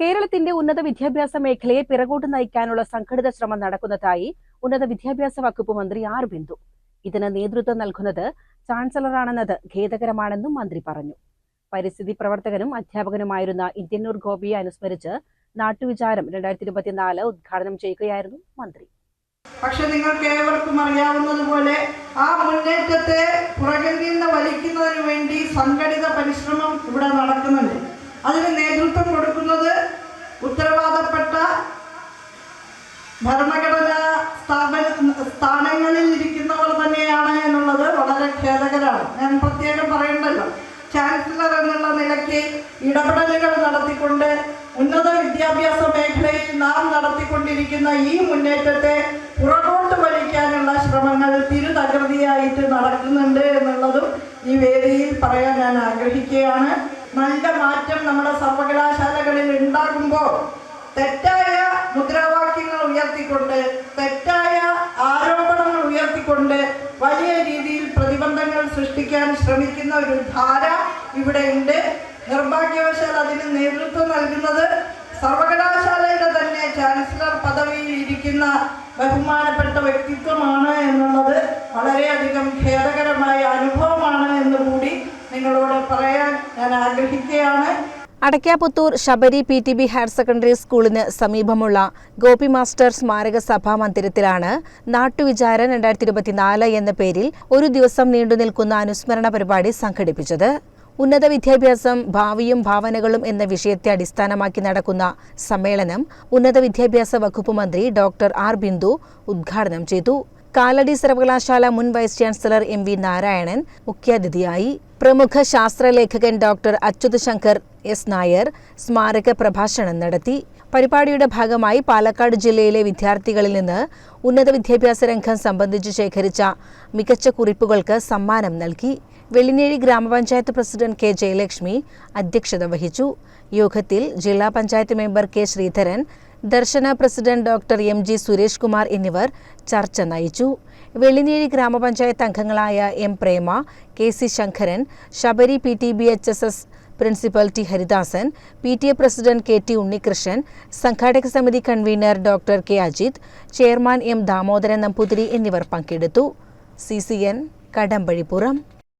കേരളത്തിന്റെ ഉന്നത വിദ്യാഭ്യാസ മേഖലയെ പിറകോട്ട് നയിക്കാനുള്ള സംഘടിത ശ്രമം നടക്കുന്നതായി ഉന്നത വിദ്യാഭ്യാസ വകുപ്പ് മന്ത്രി ആർ ബിന്ദു ഇതിന് നേതൃത്വം നൽകുന്നത് ചാൻസലറാണെന്നത് ഖേദകരമാണെന്നും മന്ത്രി പറഞ്ഞു. പരിസ്ഥിതി പ്രവർത്തകനും അധ്യാപകനുമായിരുന്ന ഇന്ത്യന്നൂർ ഗോപിയെ അനുസ്മരിച്ച് നാട്ടുവിചാരം രണ്ടായിരത്തി ഇരുപത്തിനാല് ഉദ്ഘാടനം ചെയ്യുകയായിരുന്നു മന്ത്രി. പക്ഷെ നിങ്ങൾക്ക് ഏവർക്കും അറിയാവുന്നതുപോലെ ആ മുന്നേറ്റത്തെ പുറകിൽ നിന്ന് വലിക്കുന്നതിന് വേണ്ടി സംഘടിത പരിശ്രമം ഇവിടെ നടക്കുന്നുണ്ട്. അതിന് നേതൃത്വം ഭരണഘടനാ സ്ഥാപന സ്ഥാനങ്ങളിൽ ഇരിക്കുന്നവർ തന്നെയാണ് എന്നുള്ളത് വളരെ ഖേദകരമാണ്. ഞാൻ പ്രത്യേകം പറയണ്ടല്ലോ. ചാൻസലർ എന്നുള്ള നിലയ്ക്ക് ഇടപെടലുകൾ നടത്തിക്കൊണ്ട് ഉന്നത വിദ്യാഭ്യാസ മേഖലയിൽ നാം നടത്തിക്കൊണ്ടിരിക്കുന്ന ഈ മുന്നേറ്റത്തെ പുറകോട്ട് വലിക്കാനുള്ള ശ്രമങ്ങൾ തിരുതകൃതിയായിട്ട് നടക്കുന്നുണ്ട് എന്നുള്ളതും ഈ വേദിയിൽ പറയാൻ ഞാൻ ആഗ്രഹിക്കുകയാണ്. നല്ല മാറ്റം നമ്മുടെ സർവകലാശാലകളിൽ ഉണ്ടാകുമ്പോൾ തെറ്റായ സൃഷ്ടിക്കാൻ ശ്രമിക്കുന്ന ഒരു ധാര ഇവിടെ ഉണ്ട്. നിർഭാഗ്യവശാൽ അതിന് നേതൃത്വം നൽകുന്നത് സർവകലാശാലയുടെ തന്നെ ചാൻസലർ പദവിയിൽ ഇരിക്കുന്ന ബഹുമാനപ്പെട്ട വ്യക്തിത്വമാണ് എന്നുള്ളത് വളരെയധികം ഖേദകരമായ അനുഭവമാണ് എന്ന് കൂടി നിങ്ങളോട് പറയാൻ ഞാൻ ആഗ്രഹിക്കുകയാണ് Adakkaputhur Sabari P T B higher secondary സ്കൂളിന് സമീപമുള്ള ഗോപി മാസ്റ്റർ സ്മാരക സഭാ മന്ദിരത്തിലാണ് നാട്ടുവിചാരൻ രണ്ടായിരത്തി ഇരുപത്തിനാല് എന്ന പേരിൽ ഒരു ദിവസം നീണ്ടുനിൽക്കുന്ന അനുസ്മരണ പരിപാടി സംഘടിപ്പിച്ചത്. ഉന്നത വിദ്യാഭ്യാസം ഭാവിയും ഭാവനകളും എന്ന വിഷയത്തെ അടിസ്ഥാനമാക്കി നടക്കുന്ന സമ്മേളനം ഉന്നത വിദ്യാഭ്യാസ വകുപ്പ് മന്ത്രി ഡോക്ടർ ആർ. ബിന്ദു ഉദ്ഘാടനം ചെയ്തു. കാലടി സർവകലാശാല മുൻ vice chancellor M V Narayanan മുഖ്യാതിഥിയായി. പ്രമുഖ ശാസ്ത്രലേഖകൻ ഡോക്ടർ അച്യുത് ശങ്കർ എസ് നായർ സ്മാരക പ്രഭാഷണം നടത്തി. പരിപാടിയുടെ ഭാഗമായി പാലക്കാട് ജില്ലയിലെ വിദ്യാർത്ഥികളിൽ നിന്ന് ഉന്നത വിദ്യാഭ്യാസ രംഗം സംബന്ധിച്ച് ശേഖരിച്ച മികച്ച കുറിപ്പുകൾക്ക് സമ്മാനം നൽകി. വെള്ളിനേഴി ഗ്രാമപഞ്ചായത്ത് പ്രസിഡന്റ് കെ ജയലക്ഷ്മി അധ്യക്ഷത വഹിച്ചു. യോഗത്തിൽ ജില്ലാ panchayat member K Sreedharan Darshana president doctor M G Suresh Kumar എന്നിവർ ചർച്ച നയിച്ചു. വെള്ളിനേഴി ഗ്രാമപഞ്ചായത്ത് അംഗങ്ങളായ M Prema K C Sankaran Sabari P T B H S S principal T Haridasan P T A president K T Unnikrishnan സംഘാടക സമിതി convener doctor K Ajith chairman M Damodaran Namboothiri എന്നിവർ പങ്കെടുത്തു. C C N Kadambazhipuram.